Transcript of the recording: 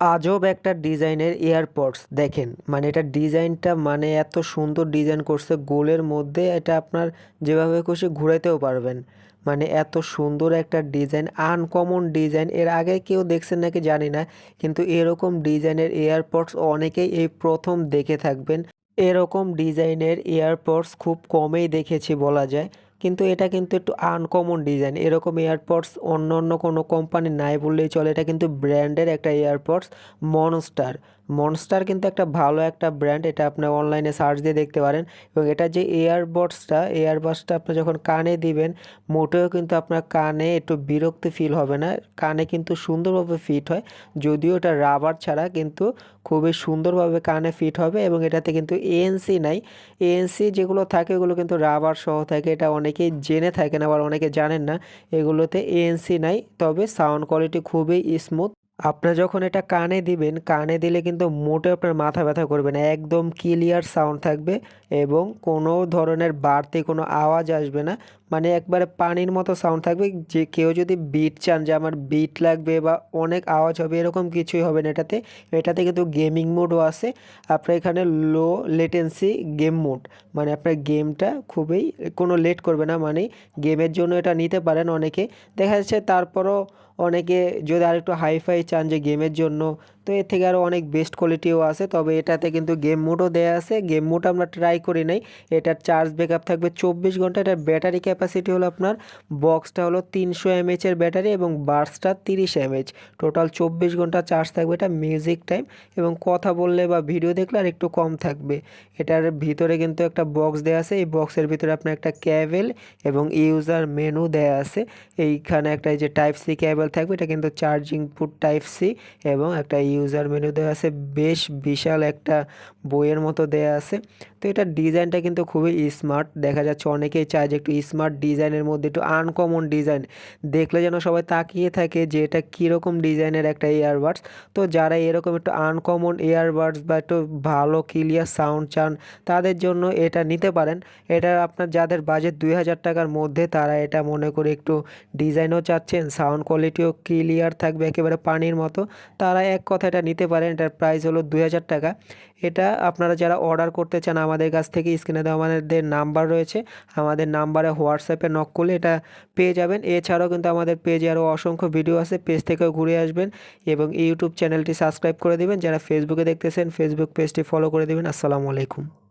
আজব একটা ডিজাইনের এয়ারপডস, দেখেন। মানে এটা ডিজাইনটা মানে এত সুন্দর ডিজাইন করছে, গোলের মধ্যে এটা আপনার যেভাবে খুশি ঘুরাইতেও পারবেন। মানে এত সুন্দর একটা ডিজাইন, আনকমন ডিজাইন, এর আগে কেউ দেখছেন নাকি জানি না, কিন্তু এরকম ডিজাইনের এয়ারপডস অনেকেই এই প্রথম দেখে থাকবেন। এরকম ডিজাইনের এয়ারপডস খুব কমেই দেখেছি বলা যায়। কিন্তু এটা কিন্তু একটু আনকমন ডিজাইন এরকম এয়ারপডস অন্য অন্য কোনো কোম্পানি নাই বললেই চলে। এটা কিন্তু ব্র্যান্ডের একটা এয়ারপডস মনস্টার মনস্টার কিন্তু একটা ভালো একটা ব্র্যান্ড এটা আপনি অনলাইনে সার্চ দিয়ে দেখতে পারেন। এবং এটা যে এয়ারবডসটা এয়ারবাডসটা আপনি যখন কানে দিবেন, মোটেও কিন্তু আপনার কানে একটু বিরক্তি ফিল হবে না। কানে কিন্তু সুন্দরভাবে ফিট হয়, যদিও এটা রাবার ছাড়া কিন্তু খুবই সুন্দরভাবে কানে ফিট হবে এবং এটাতে কিন্তু এএনসি নাই। এএনসি যেগুলো থাকে ওগুলো কিন্তু রাবার সহ থাকে, এটা অনেকেই জেনে থাকেন, আবার অনেকে জানেন না, এগুলোতে এএনসি নাই। তবে সাউন্ড কোয়ালিটি খুবই স্মুথ আপনার যখন এটা কানে দিবেন, কানে দিলে কিন্তু মোটে আপনার মাথা ব্যথা করবে না, একদম ক্লিয়ার সাউন্ড থাকবে এবং কোনো ধরনের বাড়তি কোনো আওয়াজ আসবে না। মানে একবারে পানির মতো সাউন্ড থাকবে, যে কেউ যদি বিট চান, যে আমার বিট লাগবে বা অনেক আওয়াজ হবে, এরকম কিছুই হবে না এটাতে। এটাতে কিন্তু গেমিং মোডও আছে। আপনার এখানে লো লেটেন্সি গেম মোড মানে আপনার গেমটা খুবই, কোনো লেট করবে না মানে গেমের জন্য এটা নিতে পারেন অনেকে। দেখা যাচ্ছে তারপরও অনেকে যদি আরেকটু হাইফাই চান যে গেমের জন্য তো এর থেকে আরও অনেক বেস্ট কোয়ালিটিও আছে। তবে এটাতে কিন্তু গেম মোডও দেওয়া আছে। গেম মোড আমরা ট্রাই করি নাই। এটার চার্জ ব্যাকআপ থাকবে চব্বিশ ঘণ্টা। এটার ব্যাটারি ক্যাপাসিটি হলো আপনার বক্সটা হলো তিনশো এমএচের ব্যাটারি এবং বার্সটা তিরিশ এমএচ টোটাল চব্বিশ ঘণ্টা চার্জ থাকবে এটা মিউজিক টাইম এবং কথা বললে বা ভিডিও দেখলে আর একটু কম থাকবে। এটার ভিতরে কিন্তু একটা বক্স দেওয়া আছে। এই বক্সের ভিতরে আপনার একটা ক্যাবেল এবং ইউজার মেনু দেওয়া আছে। এইখানে একটা যে টাইপ সি ক্যাবেল থাকবে, এটা কিন্তু চার্জিং পুট টাইপ সি এবং একটা ইউজার মেনু দেওয়া আছে, বেশ বিশাল একটা বইয়ের মতো দেওয়া আছে। তো এটার ডিজাইনটা কিন্তু খুবই স্মার্ট দেখা যাচ্ছে অনেকেই চায় যে একটু স্মার্ট ডিজাইনের মধ্যে, একটু আনকমন ডিজাইন দেখলে যেন সবাই তাকিয়ে থাকে যে এটা কীরকম ডিজাইনের একটা ইয়ারবাডস তো যারা এরকম একটু আনকমন ইয়ারবাডস বা একটু ভালো ক্লিয়ার সাউন্ড চান, তাদের জন্য এটা নিতে পারেন। এটা আপনার যাদের বাজেট দুই হাজার টাকার মধ্যে, তারা এটা মনে করে একটু ডিজাইনও চাচ্ছেন সাউন্ড কোয়ালিটিও ক্লিয়ার থাকবে, একেবারে পানির মতো। তারা এক কথা এটা নিতে পারেন, এটার প্রাইস হলো দুই হাজার টাকা। এটা আপনারা যারা অর্ডার করতে চান, আমাদের কাছ থেকে স্ক্রিনে দেওয়া আমাদের নাম্বার রয়েছে। আমাদের নাম্বারে হোয়াটসঅ্যাপে নক করলে এটা পেয়ে যাবেন। এছাড়াও কিন্তু আমাদের পেজে আরও অসংখ্য ভিডিও আছে পেজ থেকেও ঘুরে আসবেন এবং ইউটিউব চ্যানেলটি সাবস্ক্রাইব করে দেবেন। যারা ফেসবুকে দেখতেছেন ফেসবুক পেজটি ফলো করে দেবেন। আসসালামু আলাইকুম।